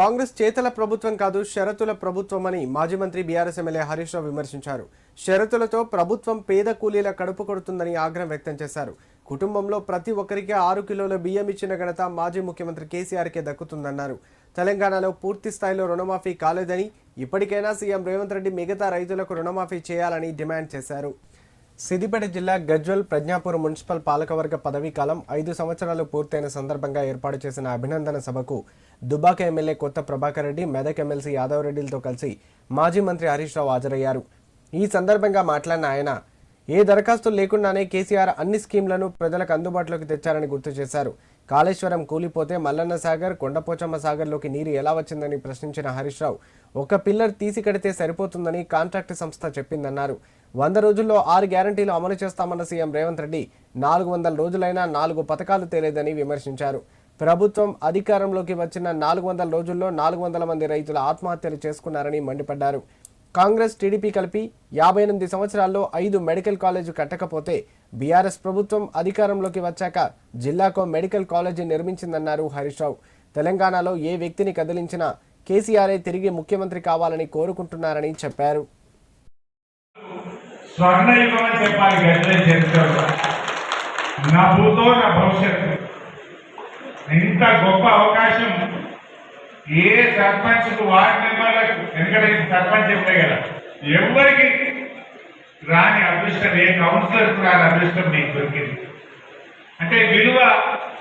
కాంగ్రెస్ చేతల ప్రభుత్వం కాదు షరతుల ప్రభుత్వం అని మాజీ మంత్రి బీఆర్ఎస్ ఎమ్మెల్యే హరీష్ రావు విమర్శించారు. షరతులతో ప్రభుత్వం పేద కూలీల కడుపు కొడుతుందని ఆగ్రహం వ్యక్తం చేశారు. కుటుంబంలో ప్రతి ఒక్కరికి ఆరు కిలోల బియ్యం ఇచ్చిన ఘనత మాజీ ముఖ్యమంత్రి కేసీఆర్కే దక్కుతుందన్నారు. తెలంగాణలో పూర్తి స్థాయిలో రుణమాఫీ కాలేదని ఇప్పటికైనా సీఎం రేవంత్ రెడ్డి మిగతా రైతులకు రుణమాఫీ చేయాలని డిమాండ్ చేశారు. సిద్దిపేట జిల్లా గజ్వల్ ప్రజ్ఞాపూర్ మున్సిపల్ పాలకవర్గ పదవీ కాలం ఐదు సంవత్సరాలు పూర్తయిన సందర్భంగా ఏర్పాటు చేసిన అభినందన సభకు దుబాక ఎమ్మెల్యే కొత్త ప్రభాకర్ రెడ్డి మెదక్ ఎమ్మెల్సీ యాదవ్ రెడ్డిలతో కలిసి మాజీ మంత్రి హరీష్ రావు హాజరయ్యారు. ఈ సందర్భంగా మాట్లాడిన ఆయన ఏ దరఖాస్తు లేకుండానే కేసీఆర్ అన్ని స్కీంలను ప్రజలకు అందుబాటులోకి తెచ్చారని గుర్తు చేశారు. కాళేశ్వరం కూలిపోతే మల్లన్న సాగర్ కొండపోచమ్మ సాగర్లోకి నీరు ఎలా వచ్చిందని ప్రశ్నించిన హరీష్ రావు ఒక పిల్లర్ తీసి కడితే సరిపోతుందని కాంట్రాక్ట్ సంస్థ చెప్పిందన్నారు. వంద రోజుల్లో ఆరు గ్యారంటీలు అమలు చేస్తామన్న సీఎం రేవంత్ రెడ్డి నాలుగు వందల రోజులైనా నాలుగు పథకాలు తేలేదని విమర్శించారు. ప్రభుత్వం అధికారంలోకి వచ్చిన నాలుగు వందల రోజుల్లో నాలుగు వందల మంది రైతులు ఆత్మహత్యలు చేసుకున్నారని మండిపడ్డారు. కాంగ్రెస్ టీడీపీ కలిపి యాభై ఎనిమిది సంవత్సరాల్లో ఐదు మెడికల్ కాలేజీ కట్టకపోతే బీఆర్ఎస్ ప్రభుత్వం అధికారంలోకి వచ్చాక జిల్లాకో మెడికల్ కాలేజీ నిర్మించిందన్నారు హరీష్ రావు. తెలంగాణలో ఏ వ్యక్తిని కదిలించినా కేసీఆర్ఏ తిరిగి ముఖ్యమంత్రి కావాలని కోరుకుంటున్నారని చెప్పారు. నా భూతో నా భవిష్యత్తు. ఇంత గొప్ప అవకాశం ఏ సర్పంచ్కు వార్డు మెంబర్లకు ఎందుకంటే సర్పంచ్ ఉండే కదా ఎవరికి రాని అదృష్టం ఏ కౌన్సిలర్ రాని అదృష్టం మీకు దొరికింది. అంటే విలువ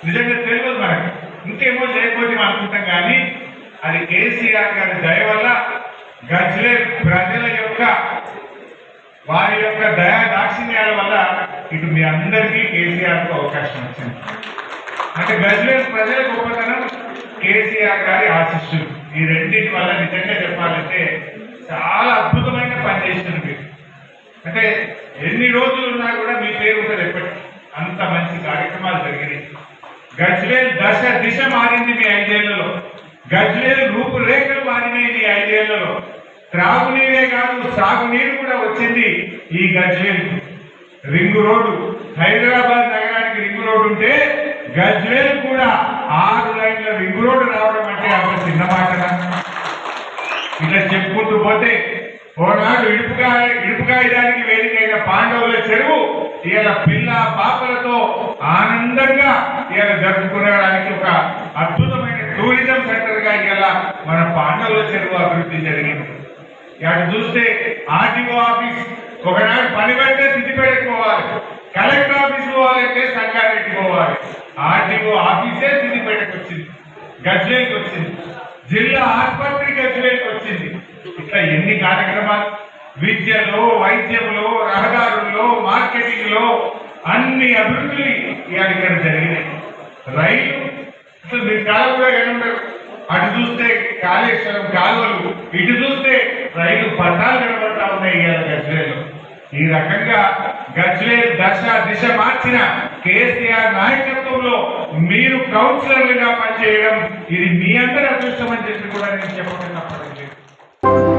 నిజంగా తెలియదు మనకి. ఇంకేమో చేయకపోతే అనుకుంటాం కానీ అది కేసీఆర్ గారి దయ వల్ల గజ్లే ప్రజల యొక్క వారి యొక్క దయా దాక్షిణ్యాల వల్ల ఇటు మీ అందరికీ కేసీఆర్కు అవకాశం వచ్చింది. అంటే గజ్లే ప్రజల గొప్పతనం కేసీఆర్ గారి ఆశిస్సులు. ఈ రెండింటి వల్ల నిజంగా చెప్పాలంటే చాలా అద్భుతమైన పని చేస్తుంది మీరు. అంటే ఎన్ని రోజులు ఉన్నా కూడా మీ పేరు ఉంటుంది ఎప్పటికీ. అంత మంచి కార్యక్రమాలు జరిగినాయి. గజ్వేల్ దశ దిశ మారింది మీ ఐదేళ్ళలో. గజ్వేల్ రూపురేఖలు మారినాయి మీ ఐదేళ్ళలో. త్రాగునీరే కాదు సాగునీరు కూడా వచ్చింది ఈ గజ్వేల్ రింగు రోడ్డు హైదరాబాద్ నగరానికి రింగు రోడ్డు ఉంటే గజ్వేల్ కూడా ఆరు లైన్ల రింగు రోడ్డు రావడం అంటే అంత చిన్న మాటనా ఇట్లా చెప్పుకుంటూ పోతే ఓనాడు ఇడుపుగా ఇడుపుకాయడానికి వేదికైన పాండవుల చెరువు ఇవాళ పిల్ల పాపలతో ఆనందంగా ఈయన జరుపుకునేడానికి ఒక అద్భుతమైన టూరిజం సెంటర్గా ఇవాళ మన పాండవుల చెరువు అభివృద్ధి జరిగింది. ఇక్కడ చూస్తే ఆర్టీఓ ఆఫీస్ ఒకనాడు పని పెడితే సిద్దిపేటకి పోవాలి. కలెక్టర్ ఆఫీస్ పోవాలంటే సంగారెడ్డి పోవాలి. ఆర్టీఓ ఆఫీసే సిద్దిపేటకి వచ్చింది. గజ్వేల్కి వచ్చింది. జిల్లా ఆసుపత్రి గజ్వేల్కి వచ్చింది. ఇట్లా ఎన్ని కార్యక్రమాలు? విద్యలో వైద్యంలో రహదారుల్లో మార్కెటింగ్లో అన్ని అభివృద్ధులు ఇవాళ ఇక్కడ జరిగినాయి. రైలు అసలు మీరు అటు చూస్తే కాళేశ్వరం కాలువలు ఇటు చూస్తే రైలు పట్టాలు కనబడతా ఉన్నాయి ఇవాళ గజ్వేల్లో. ఈ రకంగా గజ్వేల్ దశ దిశ మార్చిన కేసీఆర్ నాయకత్వంలో మీరు కౌన్సిలర్లుగా పనిచేయడం ఇది మీ అందరి అదృష్టం అని చెప్పి కూడా నేను చెప్పడం